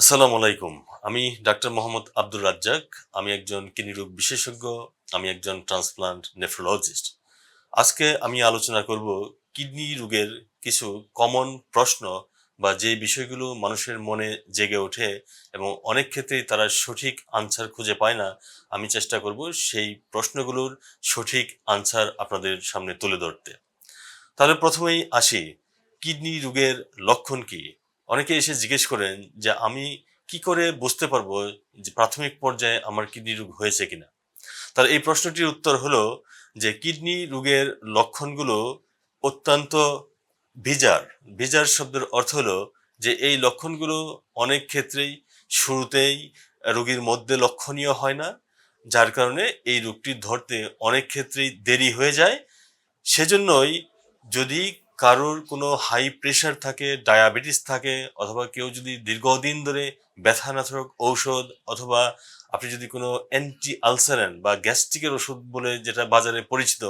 আসসালামু আলাইকুম। আমি ডাক্তার মোহাম্মদ আব্দুর রাজ্জাক। আমি একজন কিডনি রোগ বিশেষজ্ঞ, আমি একজন ট্রান্সপ্লান্ট নেফ্রোলজিস্ট। আজকে আমি আলোচনা করব কিডনি রোগের কিছু কমন প্রশ্ন বা যে বিষয়গুলো মানুষের মনে জেগে ওঠে এবং অনেক ক্ষেত্রেই তারা সঠিক আনসার খুঁজে পায় না, আমি চেষ্টা করব সেই প্রশ্নগুলোর সঠিক আনসার আপনাদের সামনে তুলে ধরতে। তাহলে প্রথমেই আসি, কিডনি রোগের লক্ষণ কি? অনেকে এসে জিজ্ঞেস করেন যে আমি কি করে বুঝতে পারব যে প্রাথমিক পর্যায়ে আমার কিডনি রোগ হয়েছে কিনা? তার এই প্রশ্নটির উত্তর হলো যে কিডনি রোগের লক্ষণগুলো অত্যন্ত বিজার। বিজার শব্দের অর্থ হলো যে এই লক্ষণগুলো অনেক ক্ষেত্রেই শুরুতেই রোগীর মধ্যে লক্ষণীয় হয় না, যার কারণে এই রোগটি ধরতে অনেক ক্ষেত্রেই দেরি হয়ে যায়। সেজন্যই যদি কারোর কোনো হাই প্রেশার থাকে ডায়াবেটিস থাকে, অথবা কেউ যদি দীর্ঘদিন ধরে ব্যথা ব্যথানাশক ঔষধ অথবা আপনি যদি কোনো অ্যান্টি আলসারেন বা গ্যাস্ট্রিকের ওষুধ বলে যেটা বাজারে পরিচিত,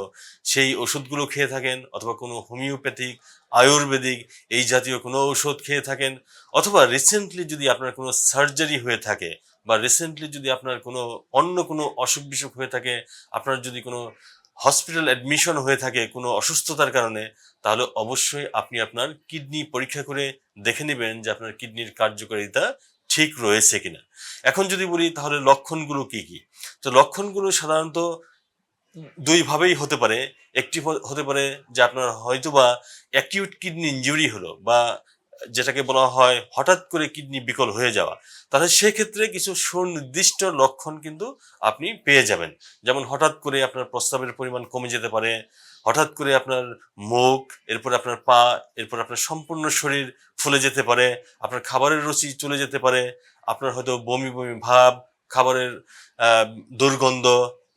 সেই ওষুধগুলো খেয়ে থাকেন অথবা কোনো হোমিওপ্যাথিক আয়ুর্বেদিক এই জাতীয় কোনো ঔষধ খেয়ে থাকেন, অথবা রিসেন্টলি যদি আপনার কোনো সার্জারি হয়ে থাকে বা রিসেন্টলি যদি আপনার কোনো অন্য কোনো অসুখ বিসুখ হয়ে থাকে, আপনার যদি কোনো হসপিটাল অ্যাডমিশন হয়ে থাকে কোনো অসুস্থতার কারণে, তাহলে অবশ্যই আপনি আপনার কিডনি পরীক্ষা করে দেখে নেবেন যে আপনার কিডনির কার্যকারিতা ঠিক রয়েছে কিনা। এখন যদি বলি তাহলে লক্ষণগুলো কি কি? তো লক্ষণগুলো সাধারণত দুই ভাবেই হতে পারে। একটি হতে পারে যে আপনার হয়তোবা অ্যাকিউট কিডনি ইনজুরি হলো বা যেটাকে বলা হয় হঠাৎ করে কিডনি বিকল হয়ে যাওয়া, তাহলে সেক্ষেত্রে কিছু সুনির্দিষ্ট লক্ষণ কিন্তু আপনি পেয়ে যাবেন। যেমন হঠাৎ করে আপনার প্রস্রাবের পরিমাণ কমে যেতে পারে, হঠাৎ করে আপনার মুখ, এরপর আপনার পা, এরপর আপনার সম্পূর্ণ শরীর ফুলে যেতে পারে, আপনার খাবারের রুচি চলে যেতে পারে, আপনার হয়তো বমি বমি ভাব, খাবারের দুর্গন্ধ,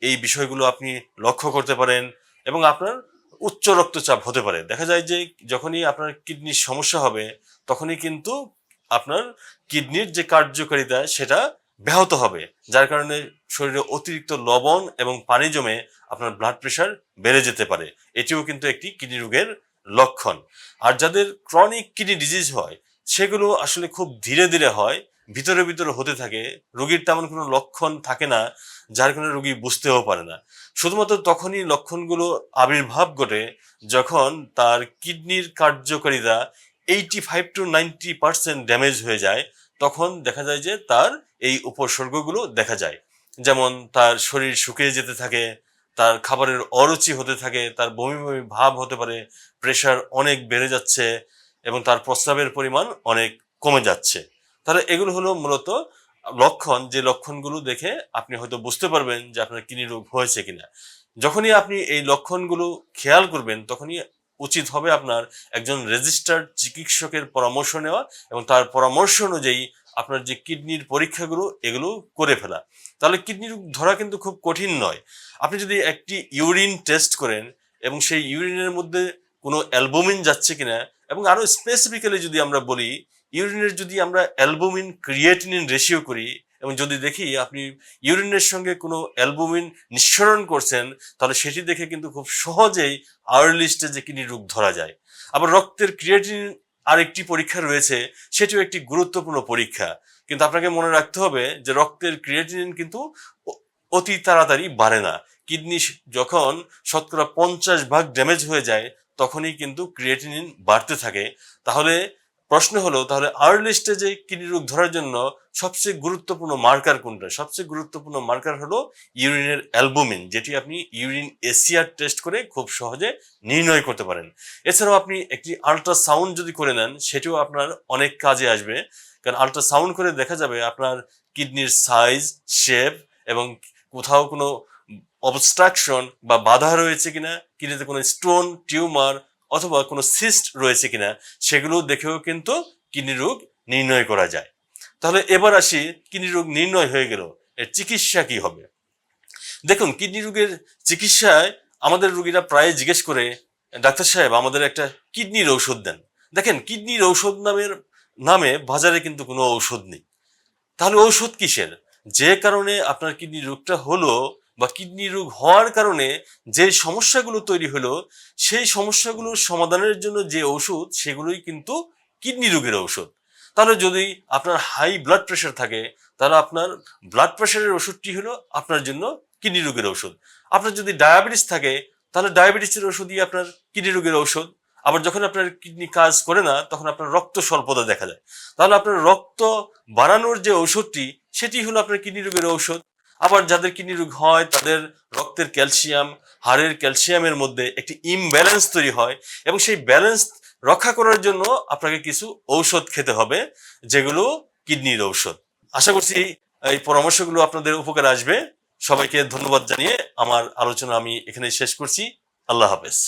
এই বিষয়গুলো আপনি লক্ষ্য করতে পারেন এবং আপনার উচ্চ রক্তচাপ হতে পারে। দেখা যায় যে যখনই আপনার কিডনির সমস্যা হবে, তখনই কিন্তু আপনার কিডনির যে কার্যকারিতা, সেটা ব্যাহত হবে। যার কারণে শরীরে অতিরিক্ত লবণ এবং পানি জমে আপনার ব্লাড প্রেশার বেড়ে যেতে পারে। এটিও কিন্তু একটি কিডনি রোগের লক্ষণ। আর যাদের ক্রনিক কিডনি ডিজিজ হয়, সেগুলো আসলে খুব ধীরে ধীরে হয়। ভিতরে ভিতরে হতে থাকে, রোগীর তেমন কোনো লক্ষণ থাকে না, যার কারণে রোগী বুঝতেও পারে না। শুধুমাত্র তখনই লক্ষণগুলো আবির্ভাব ঘটে যখন তার কিডনির কার্যকারিতা eighty five to ninety percent damage হয়ে যায়, তখন দেখা যায় যে তার এই উপসর্গগুলো দেখা যায়। যেমন তার শরীর শুকিয়ে যেতে থাকে, তার খাবারের অরুচি হতে থাকে, তার বমি বমি ভাব হতে পারে প্রেশার অনেক বেড়ে যাচ্ছে এবং তার প্রস্রাবের পরিমাণ অনেক কমে যাচ্ছে। তাহলে এগুলো হলো মূলত লক্ষণ যে লক্ষণগুলো দেখে আপনি হয়তো বুঝতে পারবেন যে আপনার কিডনি রোগ হয়েছে কিনা। যখনই আপনি এই লক্ষণগুলো খেয়াল করবেন, তখনই উচিত হবে আপনার একজন রেজিস্টার্ড চিকিৎসকের পরামর্শ নেওয়া এবং তার পরামর্শ অনুযায়ী আপনার যে কিডনির পরীক্ষাগুলো, এগুলো করে ফেলা। তাহলে কিডনি রোগ ধরা কিন্তু খুব কঠিন নয়। আপনি যদি একটি ইউরিন টেস্ট করেন এবং সেই ইউরিনের মধ্যে কোনো অ্যালবুমিন যাচ্ছে কিনা এবং আরও স্পেসিফিক্যালি যদি আমরা বলি ইউরিনের যদি আমরা অ্যালবুমিন ক্রিয়েটিনিন রেশিও করি, এবং যদি দেখি আপনি ইউরিনের সঙ্গে কোনো অ্যালবুমিন নিঃসরণ করছেন, তাহলে সেটি দেখে কিন্তু খুব সহজেই আর্লি স্টেজে কিডনি রোগ ধরা যায়। আবার রক্তের ক্রিয়েটিন আর একটি পরীক্ষা রয়েছে, সেটিও একটি গুরুত্বপূর্ণ পরীক্ষা। কিন্তু আপনাকে মনে রাখতে হবে যে রক্তের ক্রিয়েটিনিন কিন্তু অতি তাড়াতাড়ি বাড়ে না। কিডনি যখন শতকরা পঞ্চাশ ভাগ ড্যামেজ হয়ে যায়, তখনই কিন্তু ক্রিয়েটিনিন বাড়তে থাকে। তাহলে প্রশ্ন হলো, তাহলে আর্লি স্টেজে কিডনি রোগ ধরার জন্য সবচেয়ে গুরুত্বপূর্ণ মার্কার কোনটা? সবচেয়ে গুরুত্বপূর্ণ মার্কার হলো ইউরিনের অ্যালবুমিন যেটি আপনি ইউরিন এসিআর টেস্ট করে খুব সহজে নির্ণয় করতে পারেন। এছাড়াও আপনি একটি আল্ট্রাসাউন্ড যদি করে নেন, সেটিও আপনার অনেক কাজে আসবে। কারণ আল্ট্রাসাউন্ড করে দেখা যাবে আপনার কিডনির সাইজ শেপ এবং কোথাও কোনো অবস্ট্রাকশন বা বাধা রয়েছে কিনা, কিডনিতে কোনো স্টোন টিউমার অথবা কোনো সিস্ট রয়েছে কিনা, সেগুলো দেখেও কিন্তু কিডনি রোগ নির্ণয় করা যায়। তাহলে এবার আসি, কিডনি রোগ নির্ণয় হয়ে গেল, এর চিকিৎসা কি হবে? দেখুন, কিডনি রোগের চিকিৎসায় আমাদের রুগীরা প্রায় জিজ্ঞেস করে, ডাক্তার সাহেব, আমাদের একটা কিডনির ঔষধ দেন। দেখেন কিডনির ঔষধ নামের, নামে বাজারে কিন্তু কোনো ঔষধ নেই। তাহলে ঔষধ কিসের? যে কারণে আপনার কিডনি রোগটা হলো বা কিডনি রোগ হওয়ার কারণে যে সমস্যাগুলো তৈরি হলো, সেই সমস্যাগুলোর সমাধানের জন্য যে ওষুধ সেগুলোই কিন্তু কিডনি রোগের ঔষধ। তাহলে যদি আপনার হাই ব্লাড প্রেশার থাকে, তাহলে আপনার ব্লাড প্রেশারের ওষুধটি হলো আপনার জন্য কিডনি রোগের ওষুধ আপনার যদি ডায়াবেটিস থাকে, তাহলে ডায়াবেটিসের ওষুধই আপনার কিডনি রোগের ঔষধ। আবার যখন আপনার কিডনি কাজ করে না, তখন আপনার রক্ত স্বল্পতা দেখা যায়। তাহলে আপনার রক্ত বাড়ানোর যে ঔষধটি, সেটি হলো আপনার কিডনি রোগের ঔষধ। আবার যাদের কিডনি রোগ হয়, তাদের রক্তের ক্যালসিয়াম, হাড়ের ক্যালসিয়ামের মধ্যে একটি ইমব্যালেন্স তৈরি হয় এবং সেই ব্যালেন্স রক্ষা করার জন্য আপনাকে কিছু ঔষধ খেতে হবে, যেগুলো কিডনির ঔষধ। আশা করছি এই পরামর্শগুলো আপনাদের উপকারে আসবে। সবাইকে ধন্যবাদ জানিয়ে আমার আলোচনা আমি এখানে শেষ করছি। আল্লাহ হাফেজ।